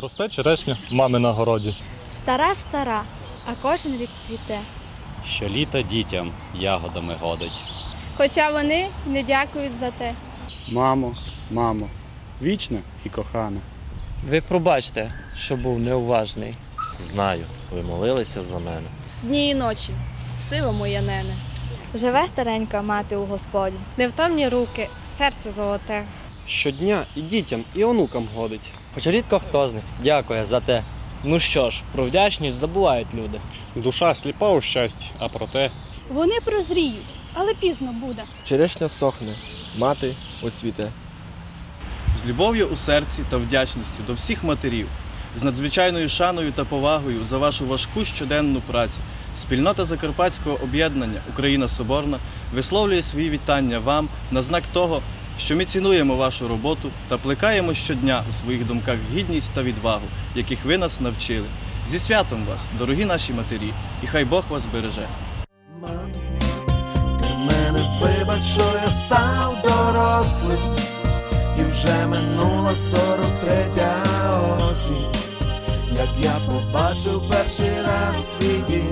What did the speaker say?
Росте черешня мами на городі. Стара стара, а кожен рік цвіте. Щоліта дітям ягодами годить. Хоча вони не дякують за те. Мамо, мамо, вічна і кохана. Ви пробачте, що був неуважний. Знаю, ви молилися за мене. Дні і ночі, сила моя нене. Живе старенька мати у Господі. Невтомні руки, серце золоте. Щодня і дітям, і онукам годить. Хоча рідко хто з них дякує за те. Ну що ж, про вдячність забувають люди. Душа сліпа у щасті, а проте Вони прозріють, але пізно буде. Черешня сохне, мати оцвіте. з любов'ю у серці та вдячністю до всіх матерів, з надзвичайною шаною та повагою за вашу важку щоденну працю. Спільнота Закарпатського об'єднання Україна Соборна висловлює свої вітання вам на знак того, що ми цінуємо вашу роботу та плекаємо щодня у своїх думках гідність та відвагу, яких ви нас навчили. Зі святом вас, дорогі наші матері, і хай Бог вас береже. Мам, ти мене вибач, що я став дорослим, і вже минула сорок третя осінь, як я побачив перший раз свій дім,